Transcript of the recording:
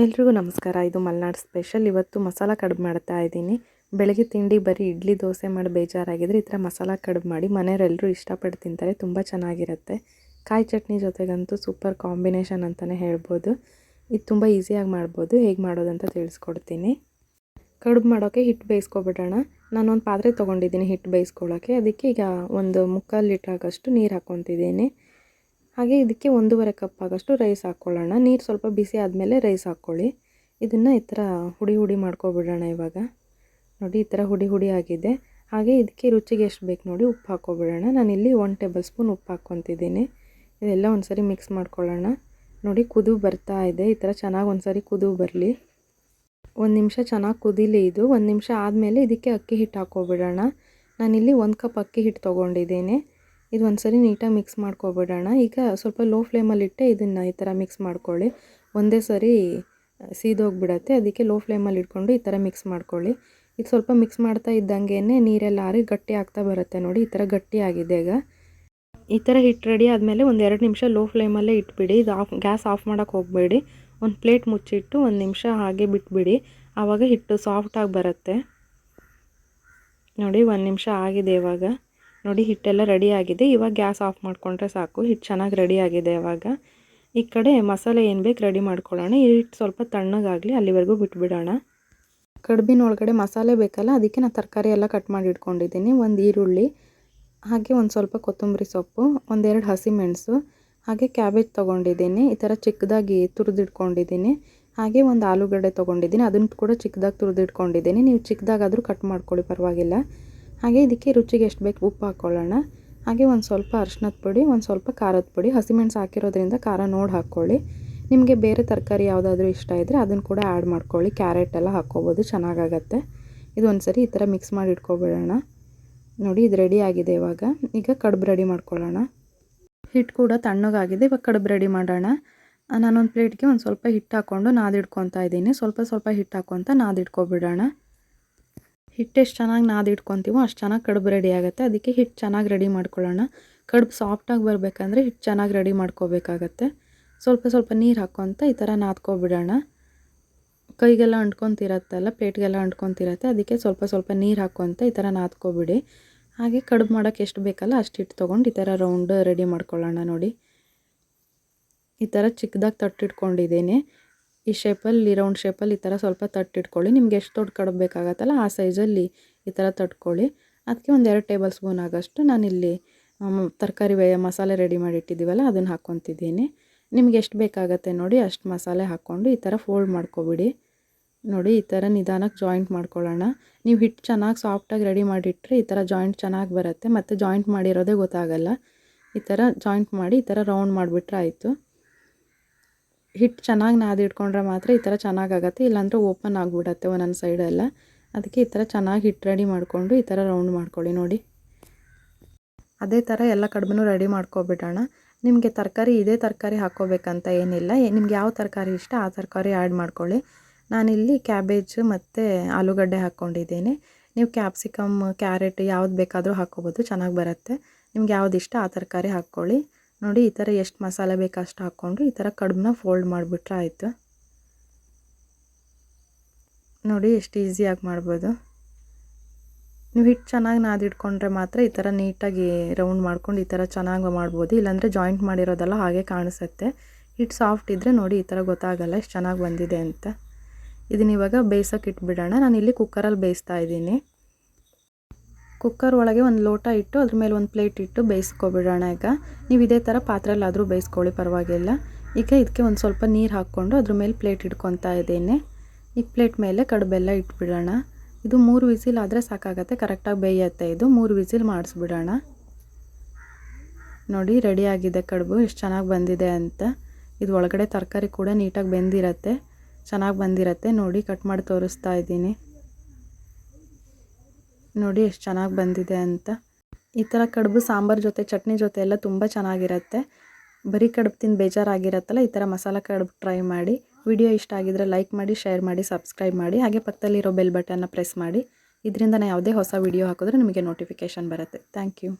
ಎಲ್ರಿಗೂ ನಮಸ್ಕಾರ. ಇದು ಮಲೆನಾಡು ಸ್ಪೆಷಲ್. ಇವತ್ತು ಮಸಾಲ ಕಡುಬು ಮಾಡ್ತಾ ಇದ್ದೀನಿ. ಬೆಳಗ್ಗೆ ತಿಂಡಿ ಬರೀ ಇಡ್ಲಿ, ದೋಸೆ ಮಾಡಿ ಬೇಜಾರಾಗಿದ್ರೆ ಈ ಥರ ಮಸಾಲ ಕಡುಬು ಮಾಡಿ ಮನೆಯವರೆಲ್ಲರೂ ಇಷ್ಟಪಟ್ಟು ತಿಂತಾರೆ. ತುಂಬ ಚೆನ್ನಾಗಿರುತ್ತೆ. ಕಾಯಿ ಚಟ್ನಿ ಜೊತೆಗಂತೂ ಸೂಪರ್ ಕಾಂಬಿನೇಷನ್ ಅಂತಲೇ ಹೇಳ್ಬೋದು. ಇದು ತುಂಬ ಈಸಿಯಾಗಿ ಮಾಡ್ಬೋದು. ಹೇಗೆ ಮಾಡೋದಂತ ತಿಳಿಸ್ಕೊಡ್ತೀನಿ. ಕಡುಬು ಮಾಡೋಕ್ಕೆ ಹಿಟ್ಟು ಬೇಯಿಸ್ಕೊಬಿಡೋಣ. ನಾನೊಂದು ಪಾತ್ರೆ ತೊಗೊಂಡಿದ್ದೀನಿ ಹಿಟ್ಟು ಬೇಯಿಸ್ಕೊಳ್ಳೋಕ್ಕೆ ಅದಕ್ಕೆ ಈಗ ಒಂದು ಮುಕ್ಕಾಲು ಲೀಟ್ರ್ ಆಗೋಷ್ಟು ನೀರು ಹಾಕ್ಕೊತಿದ್ದೀನಿ. ಹಾಗೆ ಇದಕ್ಕೆ ಒಂದೂವರೆ ಕಪ್ ಆಗೋಷ್ಟು ರೈಸ್ ಹಾಕ್ಕೊಳ್ಳೋಣ ನೀರು ಸ್ವಲ್ಪ ಬಿಸಿ ಆದಮೇಲೆ ರೈಸ್ ಹಾಕ್ಕೊಳ್ಳಿ ಇದನ್ನು ಈ ಥರ ಹುಡಿ ಹುಡಿ ಮಾಡ್ಕೊಬಿಡೋಣ ಇವಾಗ. ನೋಡಿ, ಈ ಥರ ಹುಡಿ ಹುಡಿ ಆಗಿದೆ. ಹಾಗೆ ಇದಕ್ಕೆ ರುಚಿಗೆ ಎಷ್ಟು ಬೇಕು ನೋಡಿ, ಉಪ್ಪು ಹಾಕ್ಕೊಬಿಡೋಣ ನಾನಿಲ್ಲಿ ಒನ್ ಟೇಬಲ್ ಸ್ಪೂನ್ ಉಪ್ಪು ಹಾಕ್ಕೊತಿದ್ದೀನಿ. ಇದೆಲ್ಲ ಒಂದು ಸರಿ ಮಿಕ್ಸ್ ಮಾಡ್ಕೊಳ್ಳೋಣ. ನೋಡಿ, ಕುದು ಬರ್ತಾ ಇದೆ. ಈ ಥರ ಚೆನ್ನಾಗಿ ಒಂದು ಸರಿ ಕುದು ಬರಲಿ. ಒಂದು ನಿಮಿಷ ಚೆನ್ನಾಗಿ ಕುದಿಲಿ ಇದು. ಒಂದು ನಿಮಿಷ ಆದಮೇಲೆ ಇದಕ್ಕೆ ಅಕ್ಕಿ ಹಿಟ್ಟು ಹಾಕ್ಕೊಬಿಡೋಣ ನಾನಿಲ್ಲಿ ಒಂದು ಕಪ್ ಅಕ್ಕಿ ಹಿಟ್ಟು ತೊಗೊಂಡಿದ್ದೀನಿ. ಇದು ಒಂದು ಸರಿ ನೀಟಾಗಿ ಮಿಕ್ಸ್ ಮಾಡ್ಕೊಬಿಡೋಣ. ಈಗ ಸ್ವಲ್ಪ ಲೋ ಫ್ಲೇಮಲ್ಲಿಟ್ಟೆ ಇದನ್ನು ಈ ಥರ ಮಿಕ್ಸ್ ಮಾಡ್ಕೊಳ್ಳಿ. ಒಂದೇ ಸರಿ ಸೀದೋಗಿಬಿಡತ್ತೆ. ಅದಕ್ಕೆ ಲೋ ಫ್ಲೇಮಲ್ಲಿ ಇಟ್ಕೊಂಡು ಈ ಥರ ಮಿಕ್ಸ್ ಮಾಡ್ಕೊಳ್ಳಿ. ಇದು ಸ್ವಲ್ಪ ಮಿಕ್ಸ್ ಮಾಡ್ತಾ ಇದ್ದಂಗೆ ನೀರೆಲ್ಲ ಆರಿ ಗಟ್ಟಿ ಆಗ್ತಾ ಬರುತ್ತೆ ನೋಡಿ, ಈ ಥರ ಗಟ್ಟಿ ಆಗಿದೆ ಈಗ. ಈ ಥರ ಹಿಟ್ಟು ರೆಡಿ ಆದಮೇಲೆ ಒಂದು ಎರಡು ನಿಮಿಷ ಲೋ ಫ್ಲೇಮಲ್ಲೇ ಇಟ್ಬಿಡಿ. ಇದು ಆಫ್, ಗ್ಯಾಸ್ ಆಫ್ ಮಾಡೋಕ್ಕೆ ಹೋಗಬೇಡಿ. ಒಂದು ಪ್ಲೇಟ್ ಮುಚ್ಚಿಟ್ಟು ಒಂದು ನಿಮಿಷ ಹಾಗೆ ಬಿಟ್ಬಿಡಿ. ಆವಾಗ ಹಿಟ್ಟು ಸಾಫ್ಟಾಗಿ ಬರುತ್ತೆ. ನೋಡಿ, ಒಂದು ನಿಮಿಷ ಆಗಿದೆ ಇವಾಗ. ನೋಡಿ, ಹಿಟ್ಟೆಲ್ಲ ರೆಡಿ ಆಗಿದೆ. ಇವಾಗ ಗ್ಯಾಸ್ ಆಫ್ ಮಾಡಿಕೊಂಡ್ರೆ ಸಾಕು. ಹಿಟ್ಟು ಚೆನ್ನಾಗಿ ರೆಡಿ ಆಗಿದೆ ಇವಾಗ ಈ ಕಡೆ ಮಸಾಲೆ ಏನು ಬೇಕು ರೆಡಿ ಮಾಡ್ಕೊಳ್ಳೋಣ. ಹಿಟ್ಟು ಸ್ವಲ್ಪ ತಣ್ಣಗಾಗಲಿ ಅಲ್ಲಿವರೆಗೂ ಬಿಟ್ಬಿಡೋಣ. ಕಡ್ಬಿನ ಒಳಗಡೆ ಮಸಾಲೆ ಬೇಕಲ್ಲ, ಅದಕ್ಕೆ ನಾನು ತರಕಾರಿ ಎಲ್ಲ ಕಟ್ ಮಾಡಿ ಇಟ್ಕೊಂಡಿದ್ದೀನಿ. ಒಂದು ಈರುಳ್ಳಿ, ಹಾಗೆ ಒಂದು ಸ್ವಲ್ಪ ಕೊತ್ತಂಬರಿ ಸೊಪ್ಪು ಒಂದೆರಡು ಹಸಿಮೆಣಸು ಹಾಗೆ ಕ್ಯಾಬೇಜ್ ತೊಗೊಂಡಿದ್ದೀನಿ. ಈ ಥರ ಚಿಕ್ಕದಾಗಿ ತುರಿದಿಟ್ಕೊಂಡಿದ್ದೀನಿ. ಹಾಗೆ ಒಂದು ಆಲೂಗಡ್ಡೆ ತೊಗೊಂಡಿದ್ದೀನಿ. ಅದನ್ನು ಕೂಡ ಚಿಕ್ಕದಾಗಿ ತುರಿದಿಟ್ಕೊಂಡಿದ್ದೀನಿ. ನೀವು ಚಿಕ್ಕದಾಗಾದರೂ ಕಟ್ ಮಾಡ್ಕೊಳ್ಳಿ, ಪರವಾಗಿಲ್ಲ. ಹಾಗೆ ಇದಕ್ಕೆ ರುಚಿಗೆ ಎಷ್ಟು ಬೇಕು ಉಪ್ಪು ಹಾಕ್ಕೊಳ್ಳೋಣ ಹಾಗೆ ಒಂದು ಸ್ವಲ್ಪ ಅರ್ಶಿನದ ಪುಡಿ, ಒಂದು ಸ್ವಲ್ಪ ಖಾರದ ಪುಡಿ ಹಸಿಮೆಣ್ಸು ಹಾಕಿರೋದ್ರಿಂದ ಖಾರ ನೋಡಿ ಹಾಕ್ಕೊಳ್ಳಿ. ನಿಮಗೆ ಬೇರೆ ತರಕಾರಿ ಯಾವುದಾದ್ರೂ ಇಷ್ಟ ಇದ್ದರೆ ಅದನ್ನು ಕೂಡ ಆ್ಯಡ್ ಮಾಡ್ಕೊಳ್ಳಿ. ಕ್ಯಾರೆಟ್ ಎಲ್ಲ ಹಾಕ್ಕೋಬೋದು, ಚೆನ್ನಾಗಾಗತ್ತೆ. ಇದು ಒಂದು ಸರಿ ಈ ಥರ ಮಿಕ್ಸ್ ಮಾಡಿ ಇಟ್ಕೊಬಿಡೋಣ. ನೋಡಿ ಇದು ರೆಡಿ ಆಗಿದೆ ಇವಾಗ. ಈಗ ಕಡುಬು ರೆಡಿ ಮಾಡ್ಕೊಳ್ಳೋಣ. ಹಿಟ್ಟು ಕೂಡ ತಣ್ಣಗಾಗಿದೆ, ಇವಾಗ ಕಡುಬು ರೆಡಿ ಮಾಡೋಣ. ನಾನೊಂದು ಪ್ಲೇಟ್ಗೆ ಒಂದು ಸ್ವಲ್ಪ ಹಿಟ್ಟು ಹಾಕ್ಕೊಂಡು ನಾದಿಡ್ಕೊತಾ ಇದ್ದೀನಿ. ಸ್ವಲ್ಪ ಸ್ವಲ್ಪ ಹಿಟ್ಟು ಹಾಕ್ಕೊತ ನಾದಿಡ್ಕೊಬಿಡೋಣ ಹಿಟ್ಟು ಎಷ್ಟು ಚೆನ್ನಾಗಿ ನಾದಿಟ್ಕೊತೀವೋ ಅಷ್ಟು ಚೆನ್ನಾಗಿ ಕಡುಬು ರೆಡಿ ಆಗುತ್ತೆ. ಅದಕ್ಕೆ ಹಿಟ್ಟು ಚೆನ್ನಾಗಿ ರೆಡಿ ಮಾಡ್ಕೊಳ್ಳೋಣ. ಕಡುಬು ಸಾಫ್ಟಾಗಿ ಬರಬೇಕಂದ್ರೆ ಹಿಟ್ಟು ಚೆನ್ನಾಗಿ ರೆಡಿ ಮಾಡ್ಕೋಬೇಕಾಗತ್ತೆ. ಸ್ವಲ್ಪ ಸ್ವಲ್ಪ ನೀರು ಹಾಕ್ಕೊತ ಈ ಥರ ನಾದ್ಕೊಬಿಡೋಣ. ಕೈಗೆಲ್ಲ ಅಂಟ್ಕೊತಿರತ್ತಲ್ಲ, ಪೇಟ್ಗೆಲ್ಲ ಅಂಟ್ಕೊತಿರತ್ತೆ. ಅದಕ್ಕೆ ಸ್ವಲ್ಪ ಸ್ವಲ್ಪ ನೀರು ಹಾಕ್ಕೊತ ಈ ಥರ ನಾದ್ಕೊಬಿಡಿ. ಹಾಗೆ ಕಡುಬು ಮಾಡೋಕ್ಕೆ ಎಷ್ಟು ಬೇಕಲ್ಲ ಅಷ್ಟು ಹಿಟ್ಟು ತೊಗೊಂಡು ಈ ಥರ ರೌಂಡ್ ರೆಡಿ ಮಾಡ್ಕೊಳ್ಳೋಣ ನೋಡಿ. ಈ ಥರ ಚಿಕ್ಕದಾಗಿ ತಟ್ಟಿಟ್ಕೊಂಡಿದ್ದೀನಿ. ಈ ಶೇಪಲ್ಲಿ ರೌಂಡ್ ಶೇಪಲ್ಲಿ ಈ ಥರ ಸ್ವಲ್ಪ ತಟ್ಟಿಟ್ಕೊಳ್ಳಿ. ನಿಮ್ಗೆ ಎಷ್ಟು ದೊಡ್ಡ ಕಡುಬು ಬೇಕಾಗತ್ತಲ್ಲ, ಆ ಸೈಜಲ್ಲಿ ಈ ಥರ ತಟ್ಕೊಳ್ಳಿ. ಅದಕ್ಕೆ ಒಂದು ಎರಡು ಟೇಬಲ್ ಸ್ಪೂನ್ ಆಗೋಷ್ಟು ನಾನಿಲ್ಲಿ ತರಕಾರಿ ಮಸಾಲೆ ರೆಡಿ ಮಾಡಿ ಇಟ್ಟಿದ್ದೀವಲ್ಲ ಅದನ್ನು ಹಾಕ್ಕೊತಿದ್ದೀನಿ. ನಿಮ್ಗೆ ಎಷ್ಟು ಬೇಕಾಗತ್ತೆ ನೋಡಿ, ಅಷ್ಟು ಮಸಾಲೆ ಹಾಕ್ಕೊಂಡು ಈ ಥರ ಫೋಲ್ಡ್ ಮಾಡ್ಕೊಬಿಡಿ. ನೋಡಿ, ಈ ಥರ ನಿಧಾನಕ್ಕೆ ಜಾಯಿಂಟ್ ಮಾಡ್ಕೊಳ್ಳೋಣ. ನೀವು ಹಿಟ್ಟು ಚೆನ್ನಾಗಿ ಸಾಫ್ಟಾಗಿ ರೆಡಿ ಮಾಡಿಟ್ರೆ ಈ ಥರ ಜಾಯಿಂಟ್ ಚೆನ್ನಾಗಿ ಬರುತ್ತೆ, ಮತ್ತು ಜಾಯಿಂಟ್ ಮಾಡಿರೋದೇ ಗೊತ್ತಾಗಲ್ಲ. ಈ ಥರ ಜಾಯಿಂಟ್ ಮಾಡಿ ಈ ಥರ ರೌಂಡ್ ಮಾಡಿಬಿಟ್ರೆ ಆಯಿತು. ಹಿಟ್ಟು ಚೆನ್ನಾಗಿ ನಾದಿಟ್ಕೊಂಡ್ರೆ ಮಾತ್ರ ಈ ಥರ ಚೆನ್ನಾಗಾಗತ್ತೆ ಇಲ್ಲಾಂದರೆ ಓಪನ್ ಆಗಿಬಿಡತ್ತೆ ಒಂದೊಂದು ಸೈಡೆಲ್ಲ ಅದಕ್ಕೆ ಈ ಥರ ಚೆನ್ನಾಗಿ ಹಿಟ್ಟು ರೆಡಿ ಮಾಡಿಕೊಂಡು ಈ ಥರ ರೌಂಡ್ ಮಾಡ್ಕೊಳ್ಳಿ ನೋಡಿ. ಅದೇ ಥರ ಎಲ್ಲ ಕಡಿಮೆನೂ ರೆಡಿ ಮಾಡ್ಕೊಬಿಡೋಣ. ನಿಮಗೆ ತರಕಾರಿ ಇದೇ ತರಕಾರಿ ಹಾಕೋಬೇಕಂತ ಏನಿಲ್ಲ. ನಿಮ್ಗೆ ಯಾವ ತರಕಾರಿ ಇಷ್ಟ ಆ ತರಕಾರಿ ಆ್ಯಡ್ ಮಾಡ್ಕೊಳ್ಳಿ. ನಾನಿಲ್ಲಿ ಕ್ಯಾಬೇಜ್ ಮತ್ತು ಆಲೂಗಡ್ಡೆ ಹಾಕ್ಕೊಂಡಿದ್ದೀನಿ. ನೀವು ಕ್ಯಾಪ್ಸಿಕಮ್ ಕ್ಯಾರೆಟ್ ಯಾವ್ದು ಬೇಕಾದರೂ ಹಾಕ್ಕೋಬೋದು. ಚೆನ್ನಾಗಿ ಬರುತ್ತೆ. ನಿಮ್ಗೆ ಯಾವ್ದು ಇಷ್ಟ ಆ ತರಕಾರಿ ಹಾಕ್ಕೊಳ್ಳಿ. ನೋಡಿ, ಈ ಥರ ಎಷ್ಟು ಮಸಾಲೆ ಬೇಕು ಅಷ್ಟು ಹಾಕ್ಕೊಂಡು ಈ ಥರ ಕಡುಬನ್ನ ಫೋಲ್ಡ್ ಮಾಡಿಬಿಟ್ರೆ ಆಯಿತು. ನೋಡಿ, ಎಷ್ಟು ಈಸಿಯಾಗಿ ಮಾಡ್ಬೋದು. ನೀವು ಹಿಟ್ಟು ಚೆನ್ನಾಗಿ ನಾದಿಟ್ಕೊಂಡ್ರೆ ಮಾತ್ರ ಈ ಥರ ನೀಟಾಗಿ ರೌಂಡ್ ಮಾಡ್ಕೊಂಡು ಈ ಥರ ಚೆನ್ನಾಗಿ ಮಾಡ್ಬೋದು. ಇಲ್ಲಾಂದರೆ ಜಾಯಿಂಟ್ ಮಾಡಿರೋದೆಲ್ಲ ಹಾಗೆ ಕಾಣಿಸುತ್ತೆ. ಹಿಟ್ಟು ಸಾಫ್ಟ್ ಇದ್ದರೆ ನೋಡಿ, ಈ ಥರ ಗೊತ್ತಾಗಲ್ಲ ಎಷ್ಟು ಚೆನ್ನಾಗಿ ಬಂದಿದೆ ಅಂತ. ಇದನ್ನ ಇವಾಗ ಬೇಯಿಸೋಕೆ ಇಟ್ಬಿಡೋಣ. ನಾನು ಇಲ್ಲಿ ಕುಕ್ಕರಲ್ಲಿ ಬೇಯಿಸ್ತಾ ಇದ್ದೀನಿ. ಕುಕ್ಕರ್ ಒಳಗೆ ಒಂದು ಲೋಟ ಇಟ್ಟು ಅದ್ರ ಮೇಲೆ ಒಂದು ಪ್ಲೇಟ್ ಇಟ್ಟು ಬೇಯಿಸ್ಕೊಬಿಡೋಣ ಈಗ. ನೀವು ಇದೇ ಥರ ಪಾತ್ರೆಯಲ್ಲಾದರೂ ಬೇಯಿಸ್ಕೊಳ್ಳಿ, ಪರವಾಗಿಲ್ಲ. ಈಗ ಇದಕ್ಕೆ ಒಂದು ಸ್ವಲ್ಪ ನೀರು ಹಾಕ್ಕೊಂಡು ಅದ್ರ ಮೇಲೆ ಪ್ಲೇಟ್ ಇಟ್ಕೊತಾ ಇದ್ದೇನೆ. ಈ ಪ್ಲೇಟ್ ಮೇಲೆ ಕಡುಬೆಲ್ಲ ಇಟ್ಬಿಡೋಣ. ಇದು ಮೂರು ವಿಸಿಲ್ ಆದರೆ ಸಾಕಾಗತ್ತೆ, ಕರೆಕ್ಟಾಗಿ ಬೇಯತ್ತೆ ಇದು. ಮೂರು ವಿಸಿಲ್ ಮಾಡಿಸ್ಬಿಡೋಣ. ನೋಡಿ ರೆಡಿಯಾಗಿದೆ ಕಡುಬು. ಎಷ್ಟು ಚೆನ್ನಾಗಿ ಬಂದಿದೆ ಅಂತ. ಇದು ಒಳಗಡೆ ತರಕಾರಿ ಕೂಡ ನೀಟಾಗಿ ಬೆಂದಿರತ್ತೆ. ಚೆನ್ನಾಗಿ ಬಂದಿರತ್ತೆ. ನೋಡಿ, ಕಟ್ ಮಾಡಿ ತೋರಿಸ್ತಾ ಇದ್ದೀನಿ. ನೋಡಿ ಎಷ್ಟು ಚೆನ್ನಾಗಿ ಬಂದಿದೆ ಅಂತ. ಈ ಥರ ಕಡುಬು, ಸಾಂಬಾರು ಜೊತೆ, ಚಟ್ನಿ ಜೊತೆ ಎಲ್ಲ ತುಂಬ ಚೆನ್ನಾಗಿರುತ್ತೆ. ಬರೀ ಕಡುಬು ತಿಂದು ಬೇಜಾರಾಗಿರತ್ತಲ್ಲ, ಈ ಥರ ಮಸಾಲ ಕಡುಬು ಟ್ರೈ ಮಾಡಿ. ವಿಡಿಯೋ ಇಷ್ಟ ಆಗಿದ್ರೆ ಲೈಕ್ ಮಾಡಿ ಶೇರ್ ಮಾಡಿ ಸಬ್ಸ್ಕ್ರೈಬ್ ಮಾಡಿ. ಹಾಗೆ ಪಕ್ಕದಲ್ಲಿರೋ ಬೆಲ್ ಬಟನ್ನ ಪ್ರೆಸ್ ಮಾಡಿ. ಇದರಿಂದ ನಾನು ಯಾವುದೇ ಹೊಸ ವಿಡಿಯೋ ಹಾಕಿದ್ರೆ ನಿಮಗೆ ನೋಟಿಫಿಕೇಷನ್ ಬರುತ್ತೆ. Thank you